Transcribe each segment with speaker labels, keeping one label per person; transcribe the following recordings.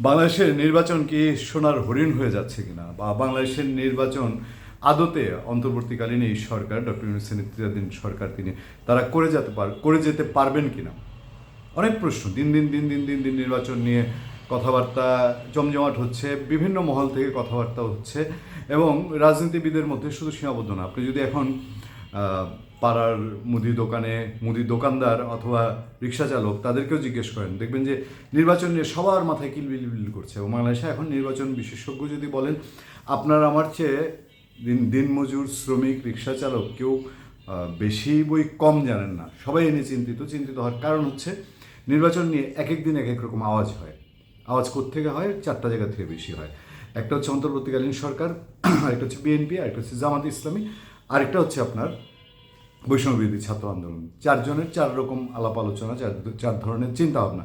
Speaker 1: বাংলাদেশের নির্বাচন কি সোনার হরিণ হয়ে যাচ্ছে কিনা? বা বাংলাদেশের নির্বাচন আদতে অন্তর্বর্তীকালীন এই সরকার, ডক্টর ইউনুসের নেতৃত্বাধীন সরকার তিনি, তারা করে যেতে পার, করে যেতে পারবেন কিনা? অনেক প্রশ্ন। দিন দিন দিন দিন দিন দিন নির্বাচন নিয়ে কথাবার্তা জমজমাট হচ্ছে, বিভিন্ন মহল থেকে কথাবার্তা হচ্ছে, এবং রাজনীতিবিদের মধ্যে শুধু সীমাবদ্ধ না। আপনি যদি এখন পাড়ার মুদি দোকানে, মুদি দোকানদার অথবা রিক্সা চালক তাদেরকেও জিজ্ঞেস করেন। দেখবেন যে নির্বাচন নিয়ে সবার মাথায় কিলবিল বিল করছে। এবং বাংলাদেশে এখন নির্বাচন বিশেষজ্ঞ যদি বলেন, আপনার আমার চেয়ে দিন, দিনমজুর শ্রমিক, রিক্সা চালক কেউ বেশি বই কম জানেন না। সবাই এনে চিন্তিত। চিন্তিত হওয়ার কারণ হচ্ছে নির্বাচন নিয়ে এক এক দিন এক এক রকম আওয়াজ হয়। আওয়াজ থেকে হয়? চারটা জায়গা থেকে বেশি হয়। একটা হচ্ছে অন্তর্বর্তীকালীন সরকার, আরেকটা হচ্ছে বিএনপি, আরেকটা হচ্ছে জামাত ইসলামী, আরেকটা হচ্ছে আপনার বৈষম্যবিরোধী ছাত্র আন্দোলন। চারজনের চার রকম আলাপ আলোচনা, চার চার ধরনের চিন্তা ভাবনা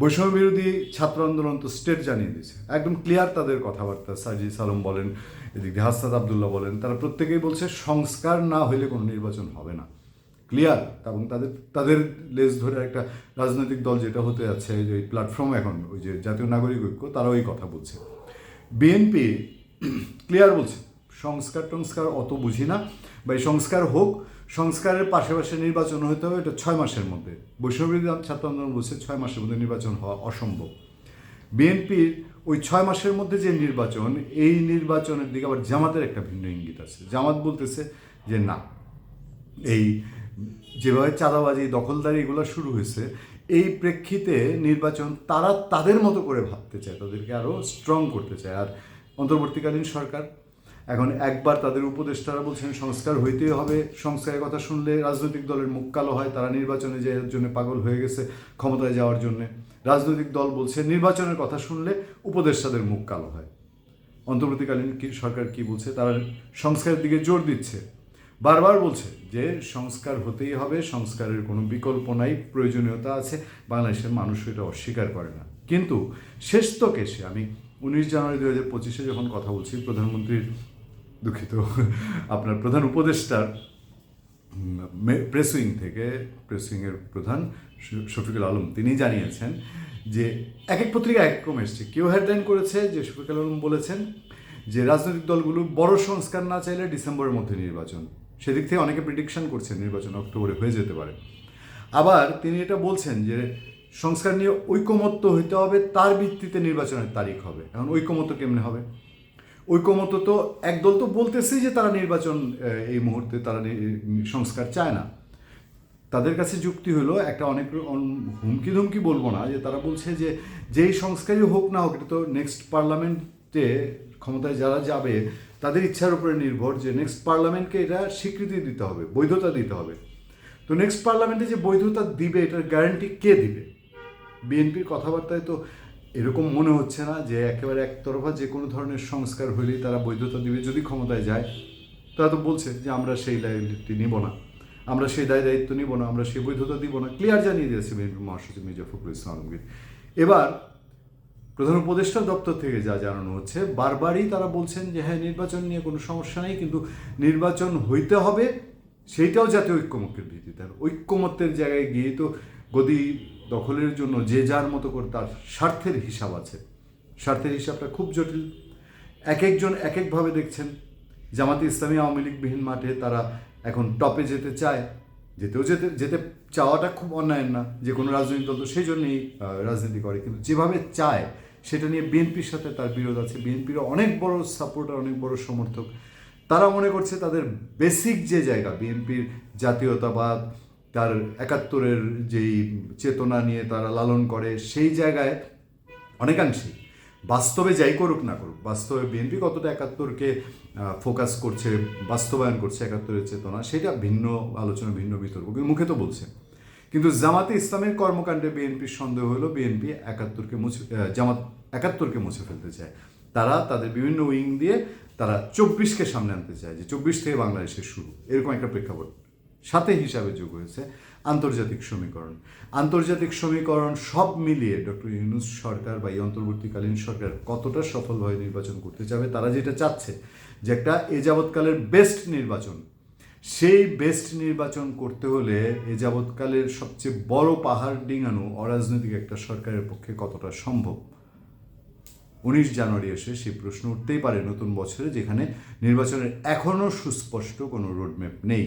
Speaker 1: বৈষম্য বিরোধী ছাত্র আন্দোলন তো স্টেট জানিয়ে দিয়েছে। একদম ক্লিয়ার তাদের কথাবার্তা সার্জি সালম বলেন, এদিক দিয়ে হাস্তাদ আবদুল্লাহ বলেন, তারা প্রত্যেকেই বলছে সংস্কার না হইলে কোনো নির্বাচন হবে না। ক্লিয়ার এবং তাদের তাদের লেজ ধরে একটা রাজনৈতিক দল যেটা হতে যাচ্ছে, যে প্ল্যাটফর্ম এখন, ওই যে জাতীয় নাগরিক ঐক্য তারা ওই কথা বলছে। বিএনপি ক্লিয়ার বলছে সংস্কার টংস্কার অত বুঝি না, বা এই সংস্কার হোক সংস্কারের পাশাপাশি নির্বাচন হতে হবে, এটা ছয় মাসের মধ্যে। বৈষম্যবিরোধী ছাত্র আন্দোলন বলছে ছয় মাসের মধ্যে নির্বাচন হওয়া অসম্ভব। বিএনপির ওই ছয় মাসের মধ্যে যে নির্বাচন, এই নির্বাচনের দিকে আবার জামাতের একটা ভিন্ন ইঙ্গিত আছে। জামাত বলতেছে যে, না, এই যেভাবে চাঁদাবাজি, দখলদারি এগুলো শুরু হয়েছে, এই প্রেক্ষিতে নির্বাচন তারা তাদের মতো করে ভাবতে চায়, তাদেরকে আরও স্ট্রং করতে চায়। আর অন্তর্বর্তীকালীন সরকার এখন একবার তাদের উপদেষ্টারা বলছেন, সংস্কার হইতেই হবে। সংস্কারের কথা শুনলে রাজনৈতিক দলের মুখ কালো হয়, তারা নির্বাচনে যাওয়ার জন্য পাগল হয়ে গেছে ক্ষমতায় যাওয়ার জন্য। রাজনৈতিক দল বলছে, নির্বাচনের কথা শুনলে উপদেষ্টাদের মুখ কালো হয়। অন্তর্বর্তীকালীন কি সরকার কি বলছে? তারা সংস্কারের দিকে জোর দিচ্ছে। বারবার বলছে যে, সংস্কার হতেই হবে, সংস্কারের কোনো বিকল্প নাই, প্রয়োজনীয়তা আছে। বাংলাদেশের মানুষ এটা অস্বীকার করে না। কিন্তু শেষ তো কেসে আমি উনিশ জানুয়ারি দু হাজার পঁচিশে যখন কথা বলছি, প্রধানমন্ত্রীর দুঃখিত। আপনার প্রধান উপদেষ্টার প্রেস উইং থেকে প্রেস উইংয়ের প্রধান শফিকুল আলম, তিনি জানিয়েছেন যে এক এক পত্রিকা এক রকম এসছে। কেউ হেডলাইন করেছে যে শফিকুল আলম বলেছেন যে রাজনৈতিক দলগুলো বড় সংস্কার না চাইলে ডিসেম্বরের মধ্যে নির্বাচন। সেদিক থেকে অনেকে প্রিডিকশন করছেন নির্বাচন অক্টোবরে হয়ে যেতে পারে। আবার তিনি এটা বলছেন যে সংস্কার নিয়ে ঐকমত্য হইতে হবে, তার ভিত্তিতে নির্বাচনের তারিখ হবে। এখন ঐকমত্য কেমনে হবে? ঐকমত্য তো একদল তো বলতেছেই যে তারা নির্বাচন এই মুহূর্তে তারা সংস্কার চায় না। তাদের কাছে যুক্তি হলো একটা অনেক হুমকি ধুমকি বলব না, যে তারা বলছে যে যেই সংস্কারই হোক না হোক, এটা তো নেক্সট পার্লামেন্টে ক্ষমতায় যারা যাবে, তাদের ইচ্ছার উপরে নির্ভর যে নেক্সট পার্লামেন্টকে এটা স্বীকৃতি দিতে হবে, বৈধতা দিতে হবে। তো নেক্সট পার্লামেন্টে যে বৈধতা দিবে, এটার গ্যারান্টি কে দিবে? বিএনপির কথাবার্তায় তো এরকম মনে হচ্ছে না যে একেবারে একতরফা যে কোনো ধরনের সংস্কার হইলেই তারা বৈধতা দিবে। যদি ক্ষমতায় যায়, তারা তো বলছে যে আমরা সেই লাইবিলিটি নিব না। আমরা সেই দায় দায়িত্ব নিব না, আমরা সেই বৈধতা দিব না। ক্লিয়ার জানিয়ে দিয়েছে বিএনপি মহাসচিব মির্জা ফখরুল ইসলাম আলমগীর। এবার প্রধান উপদেষ্টা দপ্তর থেকে যা জানানো হচ্ছে, বারবারই তারা বলছেন যে হ্যাঁ নির্বাচন নিয়ে কোনো সমস্যা নেই, কিন্তু নির্বাচন হইতে হবে, সেইটাও যাতে ঐক্যমত্যের ভিত্তিতে। ঐক্যমত্যের জায়গায় গিয়ে তো গদি দখলের জন্য যে যার মতো করে তার স্বার্থের হিসাব আছে। স্বার্থের হিসাবটা খুব জটিল। এক একজন এক একভাবে দেখছেন। জামাতে ইসলামী আওয়ামী লীগবিহীন মাঠে তারা এখন টপে যেতে চায়। যেতেও যেতে যেতে চাওয়াটা খুব অন্যায় না। যে কোনো রাজনৈতিক দল তো সেই জন্যেই রাজনীতি করে। কিন্তু যেভাবে চায়, সেটা নিয়ে বিএনপির সাথে তার বিরোধ আছে। বিএনপির অনেক বড় সাপোর্টার, অনেক বড় সমর্থক। তারা মনে করছে তাদের বেসিক যে জায়গা, বিএনপির জাতীয়তাবাদ তার একাত্তরের যেই চেতনা নিয়ে তারা লালন করে, সেই জায়গায় অনেকাংশেই বাস্তবে যাই করুক না করুক, বাস্তবে বিএনপি কতটা একাত্তরকে ফোকাস করছে, বাস্তবায়ন করছে একাত্তরের চেতনা, সেটা ভিন্ন আলোচনা, ভিন্ন বিতর্ক। কিন্তু মুখে তো বলছে। কিন্তু জামাতে ইসলামের কর্মকাণ্ডে বিএনপির সন্দেহ হলো, বিএনপি একাত্তরকে মুছে জামাত একাত্তরকে মুছে ফেলতে চায়। তারা তাদের বিভিন্ন উইং দিয়ে তারা চব্বিশকে সামনে আনতে চায়, যে চব্বিশ থেকে বাংলাদেশের শুরু। এরকম একটা প্রেক্ষাপট। সাথে হিসাবে যোগ হয়েছে, আন্তর্জাতিক সমীকরণ। আন্তর্জাতিক সমীকরণ সব মিলিয়ে ডক্টর ইউনুস সরকার বা এই অন্তর্বর্তীকালীন সরকার কতটা সফলভাবে নির্বাচন করতে চাবে, তারা যেটা চাচ্ছে যে একটা এ যাবৎকালের বেস্ট নির্বাচন। সেই বেস্ট নির্বাচন করতে হলে এ যাবৎকালের সবচেয়ে বড় পাহাড় ডিঙানো অরাজনৈতিক একটা সরকারের পক্ষে কতটা সম্ভব? উনিশ জানুয়ারি এসে সেই প্রশ্ন উঠতেই পারে নতুন বছরে, যেখানে নির্বাচনের এখনও সুস্পষ্ট কোনো রোডম্যাপ নেই।